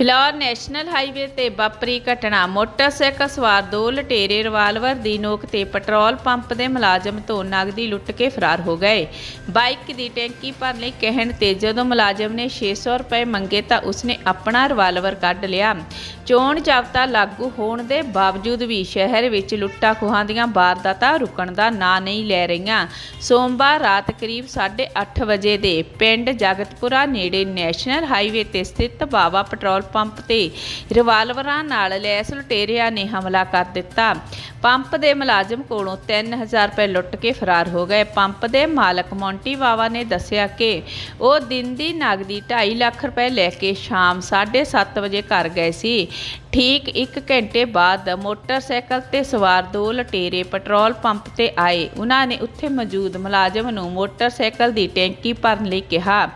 Phillaur national highway ਤੇ ਵਾਪਰੀ ਘਟਨਾ। ਮੋਟਰਸਾਈਕਲ ਸਵਾਰ ਦੋ ਲਟੇਰੇ ਰਿਵਾਲਵਰ ਦੀ ਨੋਕ ਤੇ ਪੈਟਰੋਲ ਪੰਪ ਦੇ ਮੁਲਾਜ਼ਮ ਤੋਂ ਨਗਦੀ ਲੁੱਟ ਕੇ ਫਰਾਰ ਹੋ ਗਏ। ਬਾਈਕ ਦੀ ਟੈਂਕੀ ਭਰਨ ਲਈ ਕਹਿਣ ਤੇ ਜਦੋਂ ਮੁਲਾਜ਼ਮ ਨੇ 600 ਰੁਪਏ ਮੰਗੇ ਤਾਂ ਉਸਨੇ ਆਪਣਾ ਰਿਵਾਲਵਰ ਕੱਢ ਲਿਆ। ਚੋਣ ਜਾਬਤਾ ਲਾਗੂ ਹੋਣ ਦੇ ਬਾਵਜੂਦ ਵੀ ਸ਼ਹਿਰ ਵਿੱਚ ਲੁੱਟਾਂ ਖੋਹਾਂ ਦੀਆਂ ਵਾਰਦਾਤਾਂ ਰੁਕਣ ਦਾ ਨਾਂ ਨਹੀਂ ਲੈ ਰਹੀਆਂ। ਸੋਮਵਾਰ ਰਾਤ ਕਰੀਬ 8:30 ਵਜੇ ਦੇ ਪਿੰਡ ਜਗਤਪੁਰਾ ਨੇੜੇ ਨੈਸ਼ਨਲ ਹਾਈਵੇ ਤੇ ਸਥਿਤ ਬਾਵਾ ਪੈਟਰੋਲ ਪੰਪ ਤੇ ਰਿਵਾਲਵਰਾਂ ਨਾਲ ਲੈਸ ਲੁਟੇਰਿਆਂ ਨੇ ਹਮਲਾ ਕਰ ਦਿੱਤਾ। ਪੰਪ ਦੇ ਮੁਲਾਜ਼ਮ ਕੋਲੋਂ 3000 ਰੁਪਏ ਲੁੱਟ ਕੇ ਫਰਾਰ ਹੋ ਗਏ। ਪੰਪ ਦੇ ਮਾਲਕ ਮੌਂਟੀ ਬਾਵਾ ਨੇ ਦੱਸਿਆ ਕਿ ਉਹ ਦਿਨ ਦੀ ਨਗਦੀ 2.5 ਲੱਖ ਰੁਪਏ ਲੈ ਕੇ ਸ਼ਾਮ 7:30 ਵਜੇ ਘਰ ਗਏ ਸੀ। ਠੀਕ 1 ਘੰਟੇ ਬਾਅਦ ਮੋਟਰਸਾਈਕਲ ਤੇ ਸਵਾਰ ਦੋ ਲਟੇਰੇ ਪੈਟਰੋਲ ਪੰਪ ਤੇ ਆਏ। ਉਹਨਾਂ ਨੇ ਉੱਥੇ ਮੌਜੂਦ ਮੁਲਾਜ਼ਮ ਨੂੰ ਮੋਟਰਸਾਈਕਲ ਦੀ ਟੈਂਕੀ ਭਰਨ ਲਈ ਕਿਹਾ।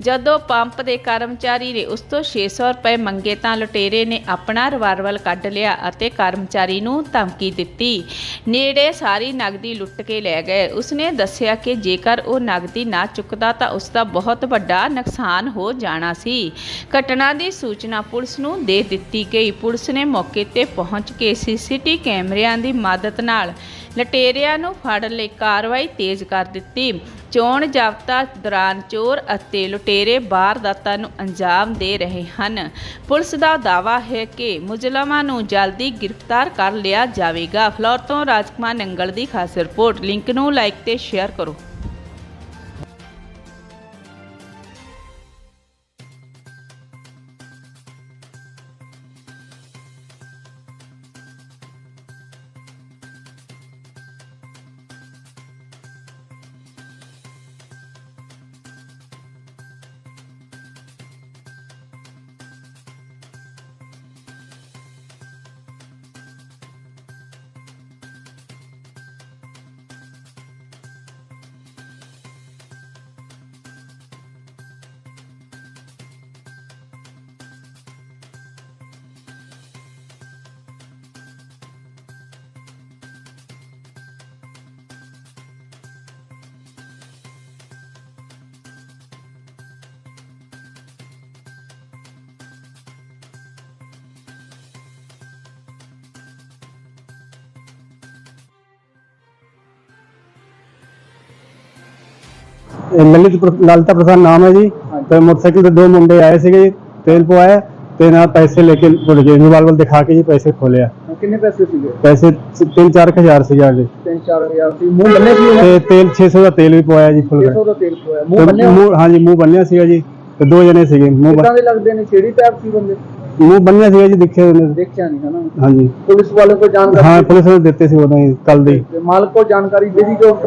ਜਦੋਂ ਪੰਪ ਦੇ ਕਰਮਚਾਰੀ ਨੇ ਉਸ ਤੋਂ 600 ਰੁਪਏ ਮੰਗੇ ਤਾਂ ਲੁਟੇਰੇ ਨੇ ਆਪਣਾ ਰਿਵਾਲਵਰ ਕੱਢ ਲਿਆ ਅਤੇ ਕਰਮਚਾਰੀ ਨੂੰ ਧਮਕੀ ਦਿੱਤੀ। ਨੇੜੇ ਸਾਰੀ ਨਗਦੀ ਲੁੱਟ ਕੇ ਲੈ ਗਏ। ਉਸਨੇ ਦੱਸਿਆ ਕਿ ਜੇਕਰ ਉਹ ਨਗਦੀ ਨਾ ਚੁੱਕਦਾ ਤਾਂ ਉਸ ਦਾ ਬਹੁਤ ਵੱਡਾ ਨੁਕਸਾਨ ਹੋ ਜਾਣਾ ਸੀ। ਘਟਨਾ ਦੀ ਸੂਚਨਾ ਪੁਲਿਸ ਨੂੰ ਦੇ ਦਿੱਤੀ ਗਈ। ਪੁਲਿਸ ਨੇ ਮੌਕੇ ਤੇ ਪਹੁੰਚ ਕੇ ਸੀਸੀਟੀ ਕੈਮਰਿਆਂ ਦੀ ਮਦਦ ਨਾਲ ਲਟੇਰਿਆਂ ਨੂੰ ਫੜਨ ਲਈ ਕਾਰਵਾਈ ਤੇਜ਼ ਕਰ ਦਿੱਤੀ। ਚੋਣ ਜਾਬਤਾ ਦੌਰਾਨ ਚੋਰ ਅਤੇ ਲੁਟੇਰੇ ਵਾਰਦਾਤਾਂ ਨੂੰ ਅੰਜਾਮ ਦੇ ਰਹੇ ਹਨ। ਪੁਲਿਸ ਦਾ ਦਾਅਵਾ ਹੈ ਕਿ ਮੁਜ਼ਲਮਾਂ ਨੂੰ ਜਲਦੀ ਗ੍ਰਿਫਤਾਰ ਕਰ ਲਿਆ ਜਾਵੇਗਾ। ਫਲੋਰ ਤੋਂ ਰਾਜਕੁਮਾਰ ਨੰਗਲ ਦੀ ਖਾਸ ਰਿਪੋਰਟ। ਲਿੰਕ ਨੂੰ ਲਾਈਕ ਤੇ ਸ਼ੇਅਰ ਕਰੋ। ਮਿਲਿਤ ਪ੍ਰ- ਲਾਲਤਾ ਪ੍ਰਸਾਦ ਨਾਮ ਹੈ ਜੀ। ਤੇ ਮੋਟਰਸਾਈਕਲ ਤੇ ਦੋ ਮੁੰਡੇ ਆਏ ਸੀਗੇ ਜੀ ਤੇਲ ਪਵਾਇਆ ਤੇ ਨਾਲ ਪੈਸੇ ਲੈ ਕੇ ਭੁੱਲ ਗਏ। ਰਿਵਾਲਵਰ ਦਿਖਾ ਕੇ ਜੀ ਪੈਸੇ ਖੋਲਿਆ ਕਿੰਨੇ ਪੈਸੇ ਸੀਗੇ? ਪੈਸੇ 3-4000 ਸੀਗਾ ਜੀ 3-4000 ਸੀ। ਮੂੰਹ ਬੰਨੇ ਸੀ ਤੇ ਤੇਲ 600 ਦਾ ਤੇਲ ਵੀ ਪਵਾਇਆ ਜੀ ਫੁੱਲ 600 ਦਾ ਤੇਲ ਪੋਇਆ ਮੂੰਹ ਬੰਨੇ ਹਾਂਜੀ ਮੂੰਹ ਬੰਨਿਆ ਸੀਗਾ ਜੀ। ਤੇ ਦੋ ਜਣੇ ਸੀਗੇ ਮੂੰਹ ਬੰਨਿਆ ਸੀਗਾ ਜੀ ਹਾਂਜੀ। ਪੁਲਿਸ ਵਾਲੇ ਕੋ ਹਾਂ ਪੁਲਿਸ ਦਿੱਤੇ ਸੀ ਉਦੋਂ ਕੱਲ ਦੇ। ਮਾਲਕ ਕੋ ਜਾਣਕਾਰੀ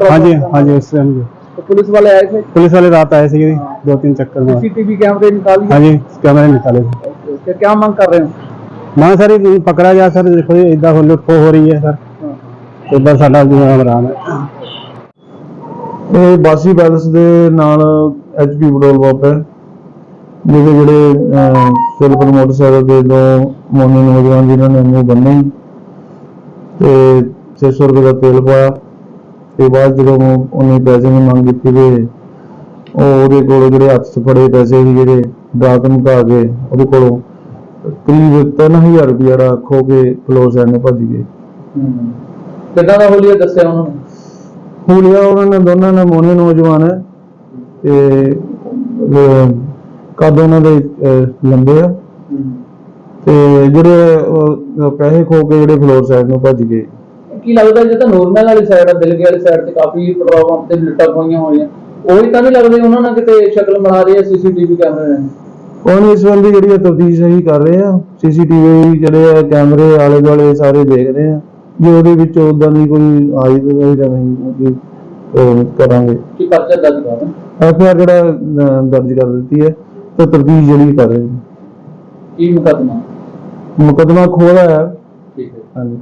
ਹਾਂਜੀ ਹਾਂਜੀ ਉਸ ਟਾਈਮ तो पुलिस वाले आए थे ਪੁਲਿਸ ਵਾਲੇ ਰਾਤ ਆਏ ਸੀਗੇ ਜੀ ਦੋ ਤਿੰਨ ਚੱਕਰ ਮਾਰ सीसीटीवी कैमरे निकालिए ਹਾਂਜੀ ਕੈਮਰੇ ਨਿਕਾਲੇ ਸੀ ओके, क्या मांग कर रहे हो ਮੈਂ ਸਰ ਇਹ ਪਕੜਾ ਜਾ ਸਰ ਦੇਖੋ ਜੀ ਇਦਾਂ ਹੋ ਲੁੱਟ ਖੋਹ ਹੋ ਰਹੀ ਹੈ ਸਰ हाँ। ਇਦਾਂ ਸਾਡਾ ਜੀਵਨ ਆਰਾਮ ਹੈ ਇਹ ਬਾਸੀ ਪੈਲਸ ਦੇ ਨਾਲ ਐਚਪੀ ਪੈਟਰੋਲ ਪੰਪ ਹੈ ਜਿਹਦੇ ਜਿਹੜੇ ਸਿਲਵਰ ਮੋਟਰਸਾਈਕਲ ਦੇ ਦੋ ਮੋਨੇ ਨੌਜਵਾਨ ਜਿਨ੍ਹਾਂ ਨੇ ਮੂੰਹ ਬੰਨੇ ਸੀ ਤੇ 600 ਰੁਪਏ ਦਾ ਤੇਲ ਪਾਇਆ ਤੇ ਬਾਅਦ ਜਦੋਂ ਉਹਨੇ ਪੈਸੇ ਦੀ ਮੰਗ ਕੀਤੀ ਤੇ ਉਹ ਉਹਦੇ ਕੋਲ ਜਿਹੜੇ ਹੱਥ 'ਚ ਫੜੇ ਪੈਸੇ ਸੀ ਜਿਹੜੇ ਡਰਾ ਧਮਕਾ ਕੇ ਉਹਦੇ ਕੋਲੋਂ ਕਰੀਬ 3000 ਰੁਪਏ ਜਿਹੜਾ ਖੋ ਕੇ ਫਲੋਰ ਨੂੰ ਭੱਜ ਗਏ। ਕਿੱਦਾਂ ਦਾ ਹੋਲੀਆ ਦੱਸਿਆ ਉਹਨਾਂ ਨੇ? ਹੁਲੀਆ ਉਹਨਾਂ ਨੇ ਦੋਨਾਂ ਨੇ ਮੋਨੇ ਨੌਜਵਾਨ ਹੈ ਤੇ ਕੱਦ ਉਹਨਾਂ ਦੇ ਲੰਬੇ ਆ। ਤੇ ਜਿਹੜੇ ਪੈਸੇ ਖੋ ਕੇ ਜਿਹੜੇ ਫਲੋਰ ਸਾਈਡ ਨੂੰ ਭੱਜ ਗਏ। ਕੀ ਲੱਗਦਾ ਜੇ ਤਾਂ ਨੋਰਮਲ ਵਾਲੀ ਸਾਈਡ ਆ ਦਿਲਗੇ ਵਾਲੀ ਸਾਈਡ ਤੇ ਕਾਫੀ ਪੈਟਰੋਲ ਪੰਪ ਤੇ ਲੁੱਟਾਂ ਪਈਆਂ ਹੋਈਆਂ। ਉਹੀ ਤਾਂ ਨਹੀਂ ਲੱਗਦੇ ਉਹਨਾਂ ਨਾਲ ਕਿਤੇ ਸ਼ਕਲ ਬਣਾ ਰਹੀ ਹੈ ਸੀਸੀਟੀਵੀ ਕੈਮਰੇ ਨੇ। ਉਹਨੇ ਇਸ ਸੰਬੰਧੀ ਜਿਹੜੀ ਤਫਤੀਸ਼ ਸਹੀ ਕਰ ਰਹੇ ਆ ਸੀਸੀਟੀਵੀ ਜਿਹੜੇ ਆ ਕੈਮਰੇ ਆਲੇ ਦੁਆਲੇ ਸਾਰੇ ਦੇਖ ਰਹੇ ਆ ਜੇ ਉਹਦੇ ਵਿੱਚ ਉਦਾਂ ਦੀ ਕੋਈ ਆਈ ਤਾਂ ਨਹੀਂ ਅਹ, ਕਰਾਂਗੇ। ਕੀ ਪਰਚਾ ਦਰਜ ਕਰਾਂ ਐਫ ਆਰ ਜਿਹੜਾ ਦਰਜ ਕਰ ਦਿੱਤੀ ਹੈ ਤੇ ਤਫਤੀਸ਼ ਜਿਹੜੀ ਕਰ ਰਹੇ ਕੀ ਮੁਕਦਮਾ? ਮੁਕਦਮਾ ਖੋਲਾ ਹੈ। ਠੀਕ ਹੈ। ਹਾਂਜੀ।